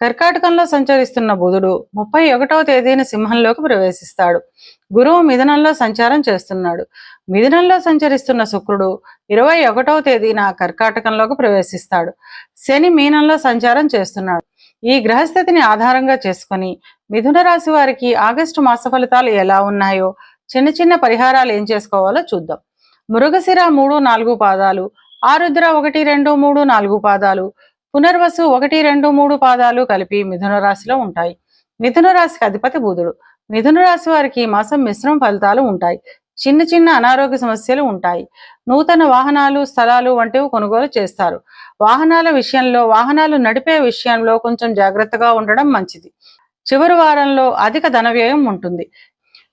కర్కాటకంలో సంచరిస్తున్న బుధుడు ముప్పై ఒకటవ తేదీన సింహంలోకి ప్రవేశిస్తాడు. గురువు మిథునంలో సంచారం చేస్తున్నాడు. మిథునంలో సంచరిస్తున్న శుక్రుడు ఇరవై ఒకటవ తేదీన కర్కాటకంలోకి ప్రవేశిస్తాడు. శని మీనంలో సంచారం చేస్తున్నాడు. ఈ గ్రహస్థితిని ఆధారంగా చేసుకొని మిథున రాశి వారికి ఆగస్టు మాస ఫలితాలు ఎలా ఉన్నాయో చిన్న చిన్న పరిహారాలు ఏం చేసుకోవాలో చూద్దాం. మృగశిర మూడు నాలుగు పాదాలు ఆరుద్ర ఒకటి రెండు మూడు నాలుగు పాదాలు పునర్వసు ఒకటి రెండు మూడు పాదాలు కలిపి మిథున రాశిలో ఉంటాయి. మిథున రాశికి అధిపతి బుధుడు. మిథున రాశి వారికి ఈ మాసం మిశ్రమ ఫలితాలు ఉంటాయి. చిన్న చిన్న అనారోగ్య సమస్యలు ఉంటాయి. నూతన వాహనాలు స్థలాలు వంటివి కొనుగోలు చేస్తారు. వాహనాల విషయంలో వాహనాలు నడిపే విషయంలో కొంచెం జాగ్రత్తగా ఉండడం మంచిది. చివరి వారంలో అధిక ధన వ్యయం ఉంటుంది.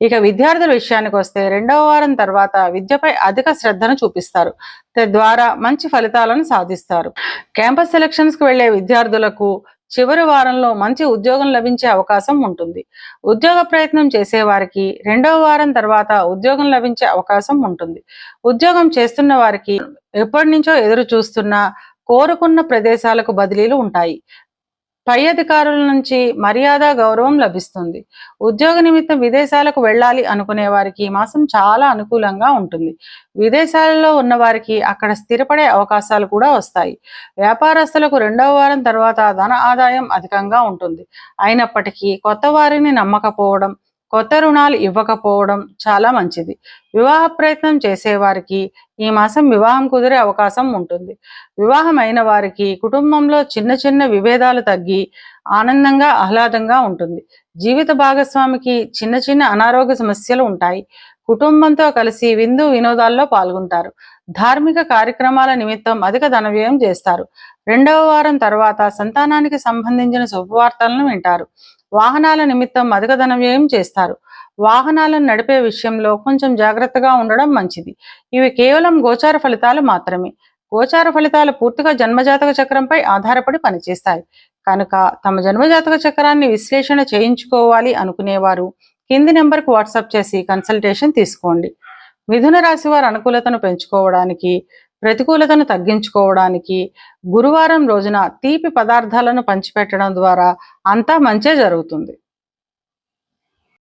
ఇక విద్యార్థుల విషయానికి వస్తే రెండవ వారం తర్వాత విద్యపై అధిక శ్రద్ధను చూపిస్తారు. తద్వారా మంచి ఫలితాలను సాధిస్తారు. క్యాంపస్ సెలక్షన్స్కి వెళ్ళే విద్యార్థులకు చివరి వారంలో మంచి ఉద్యోగం లభించే అవకాశం ఉంటుంది. ఉద్యోగ ప్రయత్నం చేసేవారికి రెండవ వారం తర్వాత ఉద్యోగం లభించే అవకాశం ఉంటుంది. ఉద్యోగం చేస్తున్న వారికి ఎప్పటి నుంచో ఎదురు చూస్తున్న కోరుకున్న ప్రదేశాలకు బదిలీలు ఉంటాయి. పై అధికారుల నుంచి మర్యాద గౌరవం లభిస్తుంది. ఉద్యోగ నిమిత్తం విదేశాలకు వెళ్ళాలి అనుకునే వారికి ఈ మాసం చాలా అనుకూలంగా ఉంటుంది. విదేశాలలో ఉన్న వారికి అక్కడ స్థిరపడే అవకాశాలు కూడా వస్తాయి. వ్యాపారస్తులకు రెండవ వారం తర్వాత ధన ఆదాయం అధికంగా ఉంటుంది. అయినప్పటికీ కొత్త వారిని నమ్మకపోవడం కొత్త రుణాలు ఇవ్వకపోవడం చాలా మంచిది. వివాహ ప్రయత్నం చేసేవారికి ఈ మాసం వివాహం కుదిరే అవకాశం ఉంటుంది. వివాహం అయిన వారికి కుటుంబంలో చిన్న చిన్న విభేదాలు తగ్గి ఆనందంగా ఆహ్లాదంగా ఉంటుంది. జీవిత భాగస్వామికి చిన్న చిన్న అనారోగ్య సమస్యలు ఉంటాయి. కుటుంబంతో కలిసి విందు వినోదాల్లో పాల్గొంటారు. ధార్మిక కార్యక్రమాల నిమిత్తం అధిక ధన వ్యయం చేస్తారు. రెండవ వారం తర్వాత సంతానానికి సంబంధించిన శుభవార్తలను వింటారు. వాహనాల నిమిత్తం అధిక ధన వ్యయం చేస్తారు. వాహనాలను నడిపే విషయంలో కొంచెం జాగ్రత్తగా ఉండడం మంచిది. ఇవి కేవలం గోచార ఫలితాలు మాత్రమే. గోచార ఫలితాలు పూర్తిగా జన్మజాతక చక్రంపై ఆధారపడి పనిచేస్తాయి. కనుక తమ జన్మజాతక చక్రాన్ని విశ్లేషణ చేయించుకోవాలి అనుకునేవారు కింది నెంబర్కి వాట్సాప్ చేసి కన్సల్టేషన్ తీసుకోండి. మిథున రాశి వారి అనుకూలతను పెంచుకోవడానికి ప్రతికూలతను తగ్గించుకోవడానికి గురువారం రోజున తీపి పదార్థాలను పంచిపెట్టడం ద్వారా అంతా మంచే జరుగుతుంది.